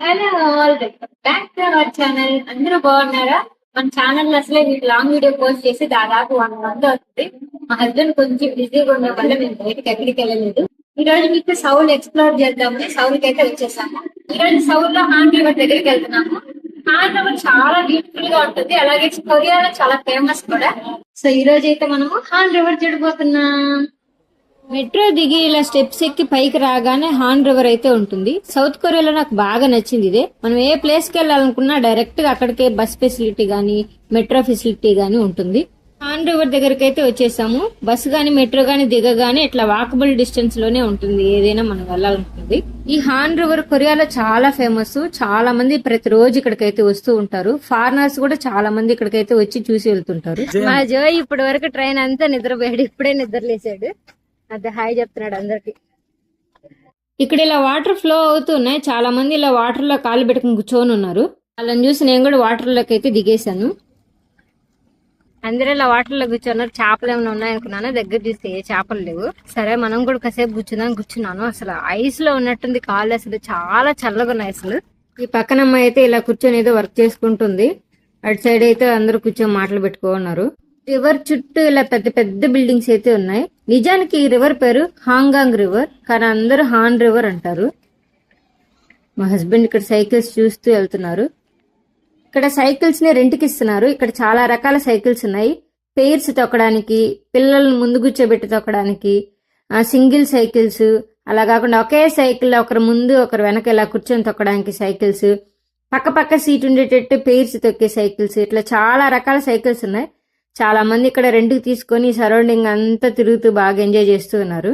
Hello all back to our channel. అందరూ బాగున్నారా? మన ఛానల్ అసలే మీకు లాంగ్ వీడియో పోస్ట్ చేసి దాదాపు వన్ మంత్ అవుతుంది. మా హస్బెండ్ కొంచెం బిజీగా ఉండడం వల్ల మేము బయటకి ఎక్కడికి వెళ్ళలేదు. ఈ రోజు మీకు సౌల్ ఎక్స్ప్లోర్ చేద్దామని సౌల్కి అయితే వచ్చేసాము. ఈ రోజు సౌల్లో హాన్ రివర్ దగ్గరికి వెళ్తున్నాము. హాన్ రివర్ చాలా బ్యూటిఫుల్గా ఉంటుంది. అలాగే కొరియాలో చాలా ఫేమస్ కూడా. సో ఈ రోజు అయితే మనము హాన్ రివర్ చూడబోతున్నాం. మెట్రో దిగి ఇలా స్టెప్స్ ఎక్కి పైకి రాగానే హాన్ రివర్ అయితే ఉంటుంది. సౌత్ కొరియాలో నాకు బాగా నచ్చింది ఇదే. మనం ఏ ప్లేస్కి వెళ్ళాలనుకున్నా డైరెక్ట్గా అక్కడికే బస్ ఫెసిలిటీ గానీ మెట్రో ఫెసిలిటీ గానీ ఉంటుంది. హాన్ రివర్ దగ్గరికి అయితే వచ్చేసాము. బస్ గానీ మెట్రో గానీ దిగగానే ఇట్లా వాకబుల్ డిస్టెన్స్లోనే ఉంటుంది. ఏదైనా మనం వెళ్ళాలనుకుంది. ఈ హాన్ రివర్ కొరియాలో చాలా ఫేమస్ చాలా మంది ప్రతిరోజు ఇక్కడికైతే వస్తూ ఉంటారు. ఫారినర్స్ కూడా చాలా మంది ఇక్కడికైతే వచ్చి చూసి వెళ్తుంటారు. మా జో ఇప్పటి వరకు ట్రైన్ అంతా నిద్రపోయాడు. ఇప్పుడే నిద్రలేసాడు. అదే హాయ్ చెప్తున్నాడు అందరికి. ఇక్కడ ఇలా వాటర్ ఫ్లో అవుతున్నాయి చాలా మంది ఇలా వాటర్లో కాలు పెట్టుకుని కూర్చొని ఉన్నారు. వాళ్ళని చూసి నేను కూడా వాటర్లోకి అయితే దిగేశాను. అందరూ ఇలా వాటర్లో కూర్చున్నారు. చేపలు ఏమైనా ఉన్నాయనుకున్నాను దగ్గర చూస్తే ఏ చేపలు లేవు. సరే మనం కూడా కాసేపు కూర్చుందాం కూర్చున్నాను. అసలు ఐస్లో ఉన్నట్టుంది కాళ్ళు అసలు. చాలా చల్లగా ఉన్నాయి అసలు. ఈ పక్కన అమ్మాయి అయితే ఇలా కూర్చొని ఏదో వర్క్ చేసుకుంటుంది. అటు సైడ్ అయితే అందరూ కూర్చొని మాటలు పెట్టుకున్నారు రివర్ చుట్టూ ఇలా పెద్ద పెద్ద బిల్డింగ్స్ అయితే ఉన్నాయి. నిజానికి ఈ రివర్ పేరు హాంగాంగ్ రివర్ కానీ అందరూ హాన్ రివర్ అంటారు. మా హస్బెండ్ ఇక్కడ సైకిల్స్ చూస్తూ వెళ్తున్నారు. ఇక్కడ సైకిల్స్ని రెంట్కి ఇస్తున్నారు. ఇక్కడ చాలా రకాల సైకిల్స్ ఉన్నాయి. పేర్స్ తొక్కడానికి పిల్లల్ని ముందు కూర్చోబెట్టి తొక్కడానికి సింగిల్ సైకిల్స్ అలా కాకుండా ఒకే సైకిల్ ఒకరు ముందు ఒకరు వెనక ఇలా కూర్చొని తొక్కడానికి సైకిల్స్ పక్క పక్క సీట్ ఉండేటట్టు పేర్స్ తొక్కే సైకిల్స్ ఇట్లా చాలా రకాల సైకిల్స్ ఉన్నాయి. చాలా మంది ఇక్కడ రెంట్కి తీసుకొని సరౌండింగ్ అంతా తిరుగుతూ బాగా ఎంజాయ్ చేస్తూ ఉన్నారు.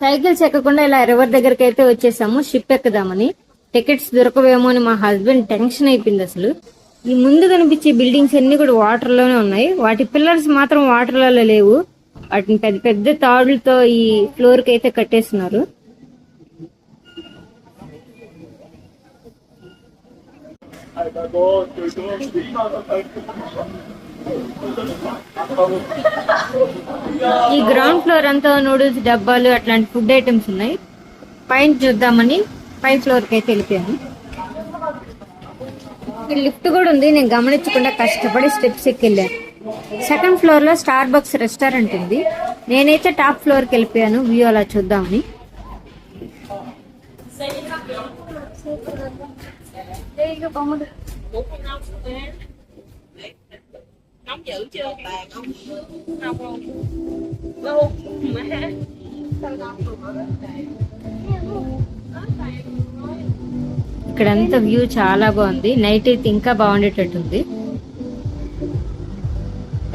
సైకిల్స్ ఎక్కకుండా ఇలా రివర్ దగ్గరికి అయితే వచ్చేసాము. షిప్ ఎక్కుదామని. టికెట్స్ దొరకవేమో అని మా హస్బెండ్ టెన్షన్ అయిపోయింది అసలు. ఈ ముందు కనిపించే బిల్డింగ్స్ అన్ని కూడా వాటర్లోనే ఉన్నాయి. వాటి పిల్లర్స్ మాత్రం వాటర్లలో లేవు. వాటిని పెద్ద పెద్ద తాడులతో ఈ ఫ్లోర్కి అయితే కట్టేస్తున్నారు. ఈ గ్రౌండ్ ఫ్లోర్ అంతా నూడిల్స్ డబ్బాలు అట్లాంటి ఫుడ్ ఐటమ్స్ ఉన్నాయి. పైన చూద్దామని పై ఫ్లోర్కి అయితే వెళ్ళిపోయాను. ఇక్కడ లిఫ్ట్ కూడా ఉంది. నేను గమనించకుండా కష్టపడి స్టెప్స్ ఎక్కి వెళ్ళాను సెకండ్ ఫ్లోర్లో స్టార్ బక్స్ రెస్టారెంట్ ఉంది. నేనైతే టాప్ ఫ్లోర్కి వెళ్ళిపోయాను. వ్యూ అలా చూద్దామని. Nóng dữ chưa bạn không đâu mà ఇక్కడంతా వ్యూ చాలా బాగుంది. నైట్ అయితే ఇంకా బాగుండేటట్టుంది.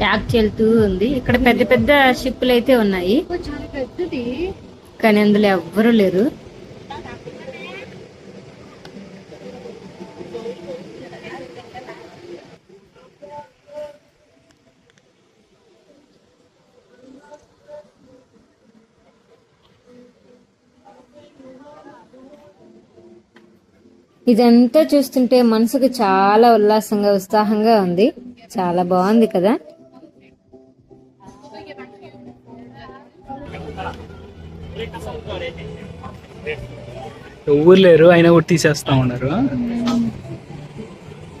యాక్ట్ వెళ్తూ ఉంది. ఇక్కడ పెద్ద పెద్ద షిప్పులు అయితే ఉన్నాయి కానీ అందులో ఎవ్వరూ లేరు. ఇదంతా చూస్తుంటే మనసుకు చాలా ఉల్లాసంగా ఉత్సాహంగా ఉంది. చాలా బాగుంది కదా? ఎవరు లేరు అయినా కూడా తీసేస్తా ఉన్నారు.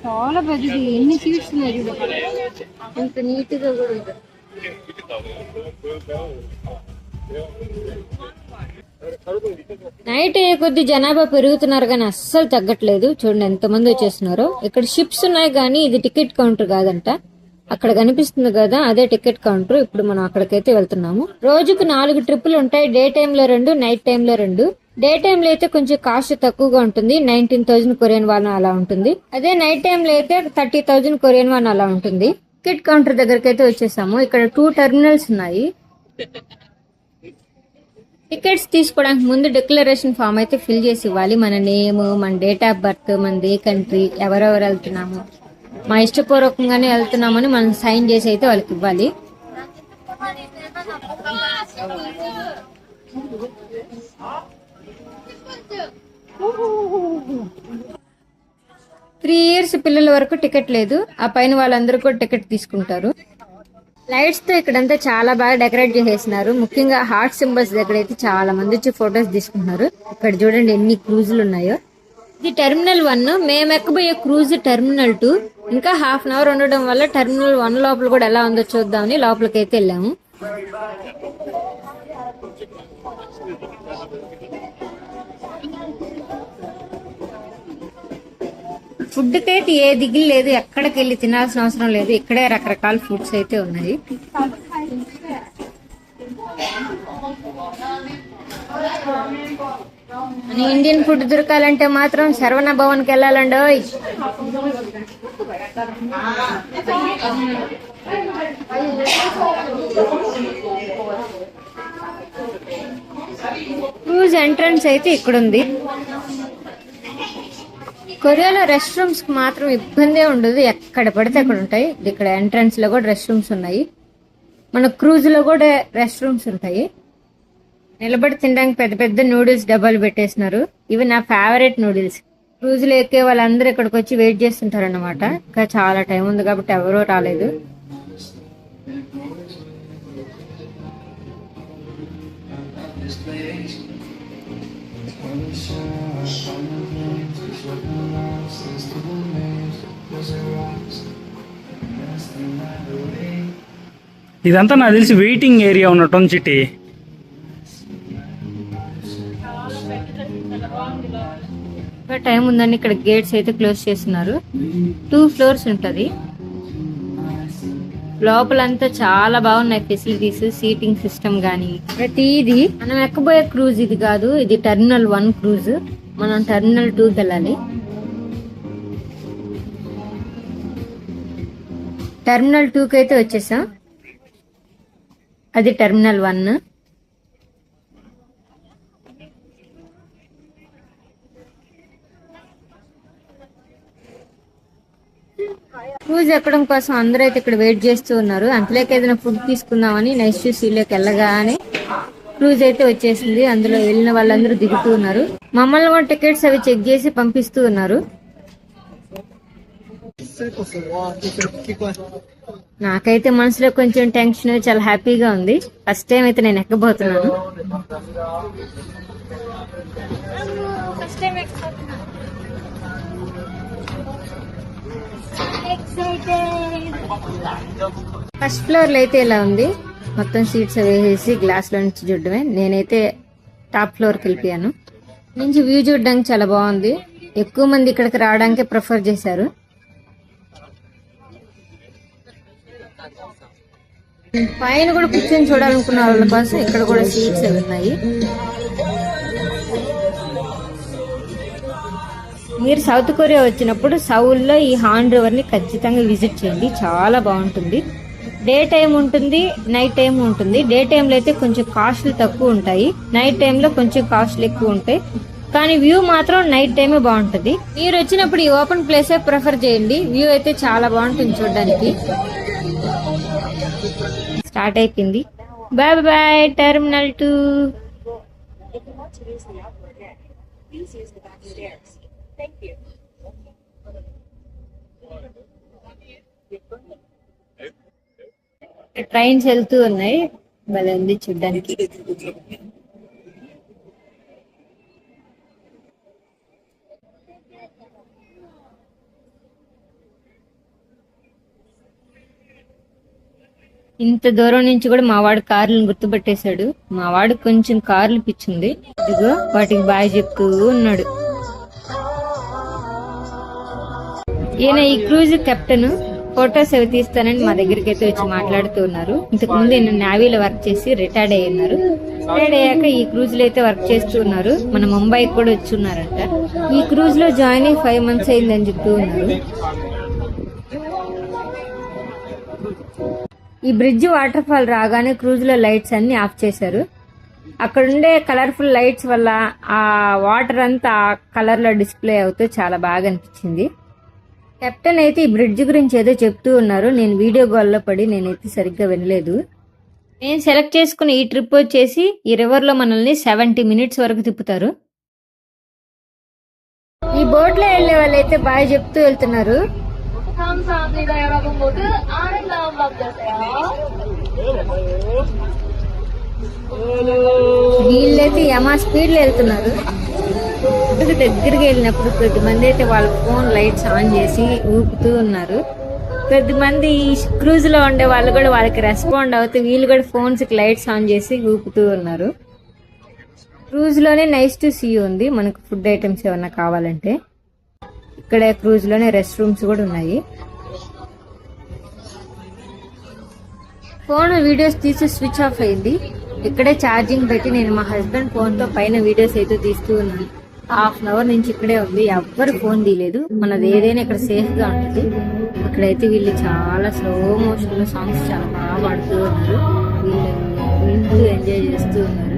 చాలా పెద్దది. ఎన్ని సీట్స్ ఉన్నాయి అంత నీట్గా కూడా నైట్ అయ్యే కొద్ది జనాభా పెరుగుతున్నారు కానీ అస్సలు తగ్గట్లేదు. చూడండి ఎంతమంది వచ్చేస్తున్నారు. ఇక్కడ షిప్స్ ఉన్నాయి కానీ ఇది టికెట్ కౌంటర్ కాదంట. అక్కడ కనిపిస్తుంది కదా అదే టికెట్ కౌంటర్. ఇప్పుడు మనం అక్కడికైతే వెళ్తున్నాము. రోజుకు నాలుగు ట్రిప్పులు ఉంటాయి. డే టైంలో లో రెండు నైట్ టైంలో రెండు. డే టైంలో అయితే కొంచెం కాస్ట్ తక్కువగా ఉంటుంది. నైన్టీన్ థౌసండ్ కొరియన్ వన్ అలా ఉంటుంది. అదే నైట్ టైంలో లో అయితే థర్టీ థౌసండ్ కొరియన్ వన్ అలా ఉంటుంది. టికెట్ కౌంటర్ దగ్గరకైతే వచ్చేసాము. ఇక్కడ టూ టెర్మినల్స్ ఉన్నాయి. టికెట్స్ తీసుకోవడానికి ముందు డిక్లరేషన్ ఫామ్ అయితే ఫిల్ చేసి ఇవ్వాలి. మన నేమ్ మన డేట్ ఆఫ్ బర్త్ మన ఏ కంట్రీ ఎవరెవరు వెళ్తున్నాము. మా ఇష్టపూర్వకంగానే వెళ్తున్నామని మనం సైన్ చేసి అయితే వాళ్ళకి ఇవ్వాలి. త్రీ ఇయర్స్ పిల్లల వరకు టికెట్ లేదు. ఆ పైన వాళ్ళందరూ కూడా టికెట్ తీసుకుంటారు. లైట్స్తో ఇక్కడంతా చాలా బాగా డెకరేట్ చేసేసినారు. ముఖ్యంగా హార్ట్ సింబల్స్ దగ్గర అయితే చాలా మంది వచ్చి ఫొటోస్ తీసుకుంటున్నారు. ఇక్కడ చూడండి ఎన్ని క్రూజులు ఉన్నాయో. ఇది టెర్మినల్ వన్. మేము ఎక్కబోయే క్రూజ్ టెర్మినల్ టూ. ఇంకా హాఫ్ అన్ అవర్ ఉండడం వల్ల టెర్మినల్ వన్ లోపల కూడా ఎలా ఉందో చూద్దామని లోపలికి అయితే వెళ్ళాము. ఫుడ్ అయితే ఏ దిగులు లేదు ఎక్కడికి వెళ్ళి తినాల్సిన అవసరం లేదు. ఇక్కడే రకరకాల ఫుడ్స్ అయితే ఉన్నాయి. ఇండియన్ ఫుడ్ దొరకాలంటే మాత్రం శరవణ భవన్కి వెళ్ళాలండి ఓయ్. క్రూజ్ ఎంట్రన్స్ అయితే ఇక్కడ ఉంది కొరియాలో రెస్ట్ రూమ్స్కి మాత్రం ఇబ్బందే ఉండదు. ఎక్కడ పడితే అక్కడ ఉంటాయి. ఇక్కడ ఎంట్రన్స్లో కూడా రెస్ట్ రూమ్స్ ఉన్నాయి. మన క్రూజ్లో కూడా రెస్ట్ రూమ్స్ ఉంటాయి. నిలబడి తినడానికి పెద్ద పెద్ద నూడిల్స్ డబ్బాలు పెట్టేసినారు ఇవి నా ఫేవరెట్ నూడిల్స్ క్రూజ్లో ఎక్కే వాళ్ళందరూ ఇక్కడికి వచ్చి వెయిట్ చేస్తుంటారు అనమాట ఇంకా చాలా టైం ఉంది కాబట్టి ఎవరూ రాలేదు. ఇదంతా నాకు తెలిసి వెయిటింగ్ ఏరియా ఉన్నట్టు చిట్టి టైం ఉందండి ఇక్కడ గేట్స్ అయితే క్లోజ్ చేస్తున్నారు. టూ ఫ్లోర్స్ ఉంటది. లోపలంతా చాలా బాగున్నాయి ఫెసిలిటీస్ సీటింగ్ సిస్టమ్ కానీ ప్రతిది మనం ఎక్కబోయే క్రూజ్ ఇది కాదు ఇది టెర్మినల్ వన్ క్రూజ్ మనం టెర్మినల్ టూకి వెళ్ళాలి టెర్మినల్ టూకి అయితే వచ్చేసాం. అది టెర్మినల్ వన్. క్రూజ్ ఎక్కడం కోసం అందరూ అయితే ఇక్కడ వెయిట్ చేస్తూ ఉన్నారు. అందులోకి ఏదైనా ఫుడ్ తీసుకుందామని నెక్స్ట్ సీలోకి వెళ్ళగానే క్రూజ్ అయితే వచ్చేసింది. అందులో వెళ్ళిన వాళ్ళందరూ దిగుతూ ఉన్నారు. మమ్మల్ని కూడా టికెట్స్ అవి చెక్ చేసి పంపిస్తూ ఉన్నారు. నాకైతే మనసులో కొంచెం టెన్షన్ చాలా హ్యాపీగా ఉంది. ఫస్ట్ టైం అయితే నేను ఎక్కబోతున్నాను. ఫస్ట్ ఫ్లోర్లో అయితే ఇలా ఉంది? మొత్తం సీట్స్ వేసేసి గ్లాస్లో నుంచి చూడడమే. నేనైతే టాప్ ఫ్లోర్కి వెళ్ళిపోయాను. నుంచి వ్యూ చూడడానికి చాలా బాగుంది. ఎక్కువ మంది ఇక్కడికి రావడానికే ప్రిఫర్ చేశారు. పైన కూడా కూర్చొని చూడాలనుకున్న వాళ్ళ కోసం ఇక్కడ కూడా సీట్స్ అవి ఉన్నాయి. మీరు సౌత్ కొరియా వచ్చినప్పుడు సౌల్లో ఈ హాన్ రివర్ని ఖచ్చితంగా విజిట్ చేయండి. చాలా బాగుంటుంది. డే టైం ఉంటుంది నైట్ టైం ఉంటుంది. డే టైంలో అయితే కొంచెం కాస్ట్లు తక్కువ ఉంటాయి. నైట్ టైంలో కొంచెం కాస్ట్లు ఎక్కువ ఉంటాయి. కానీ వ్యూ మాత్రం నైట్ టైమే బాగుంటుంది. మీరు వచ్చినప్పుడు ఈ ఓపెన్ ప్లేసే ప్రిఫర్ చేయండి. వ్యూ అయితే చాలా బాగుంటుంది చూడడానికి. స్టార్ట్ అయిపోయింది. Bye bye terminal two. Trains వెళ్తూ ఉన్నాయి. భలే ఉంది చూడ్డానికి. ఇంత దూరం నుంచి కూడా మావాడు కార్లను గుర్తుపట్టేశాడు. మావాడు కొంచెం కార్లు పిచ్చింది. ఇదిగో వాటికి బాయ్ చెప్తూ ఉన్నాడు. ఈయన ఈ క్రూజ్ కెప్టెన్ ఫొటోస్ అవి తీస్తానని మా దగ్గరికి అయితే వచ్చి మాట్లాడుతూ ఉన్నారు. ఇంతకు ముందు ఈయన నావీలో వర్క్ చేసి రిటైర్డ్ అయ్యి ఉన్నారు. రిటైర్డ్ అయ్యాక ఈ క్రూజ్లో అయితే వర్క్ చేస్తూ ఉన్నారు. మన ముంబై కూడా వచ్చి ఉన్నారంట. ఈ క్రూజ్లో జాయిన్ అయ్యి ఫైవ్ మంత్స్ అయిందని చెప్తూ ఉన్నారు. ఈ బ్రిడ్జ్ వాటర్ ఫాల్ రాగానే క్రూజ్లో లైట్స్ అన్ని ఆఫ్ చేశారు. అక్కడ ఉండే కలర్ఫుల్ లైట్స్ వల్ల ఆ వాటర్ అంతా కలర్లో డిస్ప్లే అవుతూ చాలా బాగా అనిపించింది. కెప్టెన్ అయితే ఈ బ్రిడ్జ్ గురించి ఏదో చెప్తూ ఉన్నారు. నేను వీడియో కాల్లో పడి నేనైతే సరిగ్గా వినలేదు. నేను సెలెక్ట్ చేసుకున్న ఈ ట్రిప్ వచ్చేసి ఈ రివర్లో మనల్ని సెవెంటీ మినిట్స్ వరకు తిప్పుతారు. ఈ బోట్లో వెళ్ళే వాళ్ళు అయితే బాగా చెప్తూ వెళ్తున్నారు. 감사합니다, 여러분 모두 아름다운 밤 되세요. వీళ్ళైతే యమా స్పీడ్ లో వెళ్తున్నారు ఇక్కడికి దగ్గరికి వెళ్ళినప్పుడు కొద్దిమంది అయితే వాళ్ళ ఫోన్ లైట్స్ ఆన్ చేసి ఊపుతూ ఉన్నారు కొద్దిమంది క్రూజ్ లో ఉండే వాళ్ళు కూడా వాళ్ళకి రెస్పాండ్ అవుతూ వీళ్ళు కూడా ఫోన్స్ కి లైట్స్ ఆన్ చేసి ఊపుతూ ఉన్నారు క్రూజ్ లోనే నైస్ టు సీ ఉంది మనకు ఫుడ్ ఐటమ్స్ ఏమన్నా కావాలంటే ఇక్కడ క్రూజ్లోనే రెస్ట్ రూమ్స్ కూడా ఉన్నాయి. ఫోన్ వీడియోస్ తీసి స్విచ్ ఆఫ్ అయింది. ఇక్కడే ఛార్జింగ్ పెట్టి నేను మా హస్బెండ్ ఫోన్తో పైన వీడియోస్ అయితే తీస్తూ ఉన్నాను. హాఫ్ అన్ అవర్ నుంచి ఇక్కడే ఉంది. ఎవ్వరు ఫోన్ తీయలేదు. మనది ఏదైనా ఇక్కడ సేఫ్గా ఉంటుంది. ఇక్కడైతే వీళ్ళు చాలా స్లో మోషన్లో సాంగ్స్ చాలా బాగా పాడుతూ ఉన్నారు. వీళ్ళు ఎంజాయ్ చేస్తూ ఉన్నారు.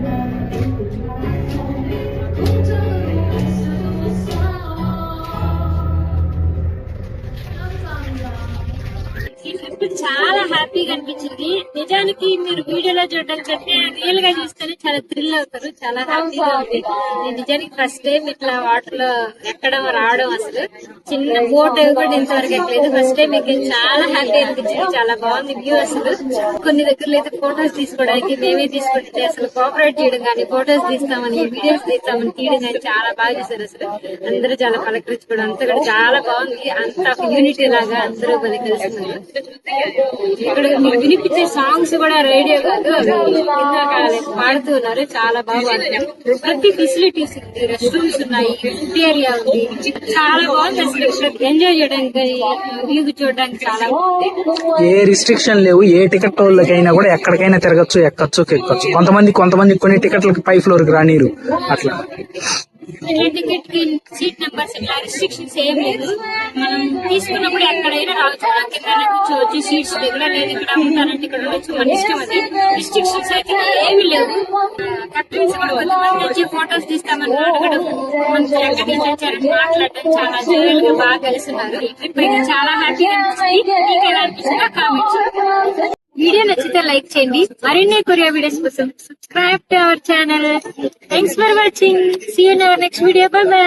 హ్యాపీగా అనిపించింది. నిజానికి మీరు వీడియోలో చూడడం కంటే రియల్గా చూస్తేనే చాలా థ్రిల్ అవుతారు. చాలా హ్యాపీగా ఉంది నేను నిజానికి ఫస్ట్ టైం ఇట్లా వాటర్లో ఎక్కడం రావడం అసలు. చిన్న బోట్ కూడా ఇంతవరకు ఎక్కలేదు. ఫస్ట్ టైం ఎక్కి చాలా హ్యాపీ అనిపించింది. చాలా బాగుంది వ్యూ అసలు. కొన్ని దగ్గరలో అయితే ఫొటోస్ తీసుకోవడానికి మేమే తీసుకుంటే అసలు కోఆపరేట్ చేయడం కానీ ఫొటోస్ తీస్తామని వీడియోస్ తీస్తామని తీయడం కానీ చాలా బాగా చేశారు అసలు. అందరూ చాలా పలకరించుకోవడం అంతా కూడా చాలా బాగుంది. అంత యూనిటీ లాగా అందరూ బలి కలిసినారు మీరు వినిపించే సాంగ్స్ కూడా రేడియో కాదు అవి ఇందాక చాలా బాగా ప్రతి ఫెసిలిటీస్ ఉంది రెస్ట్ రూమ్స్ ఉన్నాయి ఏరియా ఉంది. చాలా బాగుంది అసలు ఎంజాయ్ చేయడానికి వ్యూ చూడడానికి చాలా ఏ రిస్ట్రిక్షన్ లేవు ఏ టికెట్ వాళ్ళకైనా కూడా ఎక్కడికైనా తిరగచ్చు ఎక్కచ్చు ఎక్కచ్చు కొంతమంది కొంతమంది కొన్ని టికెట్లకి పై ఫ్లోర్కి రానిరు. అట్లా. టికెట్కి సీట్ నెంబర్స్ ఇట్లా రిస్ట్రిక్షన్స్ ఏం లేదు. మనం తీసుకున్నప్పుడు ఎక్కడైనా రావచ్చు. మనం కూర్చోవచ్చు సీట్స్ దగ్గర లేదు. ఇక్కడ ఉంటారంటే ఇక్కడ ఉండొచ్చు. మన ఇష్టం అది. రిస్ట్రిక్షన్స్ అయితే ఏమీ లేవు. కప్టన్స్ కూడా కొంతమంది వచ్చి ఫొటోస్ తీస్తామని అడగడం. మనకి ఎక్కడి నుంచి వచ్చారని మాట్లాడడం చాలా జనరల్గా బాగా కలిసిన్నారు ఈ ట్రిప్ అయితే చాలా హ్యాపీగా అనిపిస్తుంది. మీకు ఎలా అనిపించిందో కామెంట్స్ వీడియో నచ్చితే లైక్ చేయండి. మరిన్ని కొరియా వీడియోస్ కోసం subscribe to our channel thanks for watching see you next video bye bye